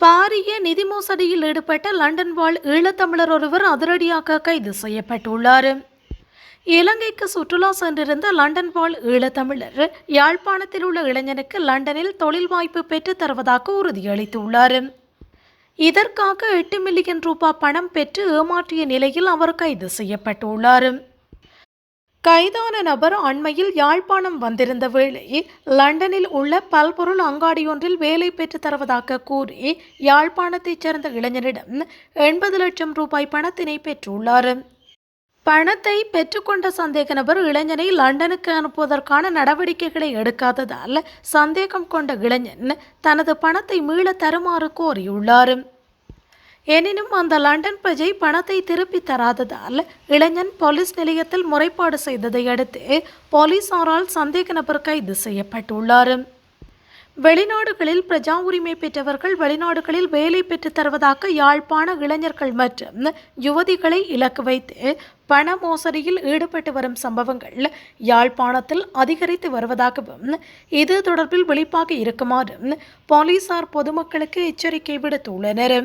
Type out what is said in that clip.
பாரிய நிதி மோசடியில் ஈடுபட்ட லண்டன் வாழ் ஈழத்தமிழர் ஒருவர் அதிரடியாக கைது செய்யப்பட்டுள்ளார். இலங்கைக்கு சுற்றுலா சென்றிருந்த லண்டன் வாழ் ஈழத்தமிழர் யாழ்ப்பாணத்தில் உள்ள இளைஞனுக்கு லண்டனில் தொழில் வாய்ப்பு பெற்றுத் தருவதாக உறுதியளித்துள்ளார். இதற்காக எட்டு மில்லியன் ரூபாய் பணம் பெற்று ஏமாற்றிய நிலையில் அவர் கைது செய்யப்பட்டுள்ளார். கைதான நபர் அண்மையில் யாழ்ப்பாணம் வந்திருந்த வேளை லண்டனில் உள்ள பல்பொருள் அங்காடியொன்றில் வேலை பெற்று தருவதாக கூறி யாழ்ப்பாணத்தைச் சேர்ந்த இளைஞரிடம் எண்பது லட்சம் ரூபாய் பணத்தினை பெற்றுள்ளார். பணத்தை பெற்றுக்கொண்ட சந்தேக நபர் இளைஞனை லண்டனுக்கு அனுப்புவதற்கான நடவடிக்கைகளை எடுக்காததால் சந்தேகம் கொண்ட இளைஞன் தனது பணத்தை மீள தருமாறு கோரியுள்ளார். எனினும் அந்த லண்டன் பிரஜை பணத்தை திருப்பி தராததால் இளைஞன் போலீஸ் நிலையத்தில் முறைப்பாடு செய்ததை அடுத்து போலீசாரால் சந்தேக நபர் கைது செய்யப்பட்டுள்ளார். வெளிநாடுகளில் பிரஜா உரிமை பெற்றவர்கள் வெளிநாடுகளில் வேலை பெற்றுத் தருவதாக யாழ்ப்பாண இளைஞர்கள் மற்றும் யுவதிகளை இலக்கு வைத்து பண மோசடியில் ஈடுபட்டு வரும் சம்பவங்கள் யாழ்ப்பாணத்தில் அதிகரித்து வருவதாகவும் இது தொடர்பில் விழிப்பாக இருக்குமாறும் போலீசார் பொதுமக்களுக்கு எச்சரிக்கை விடுத்துள்ளனர்.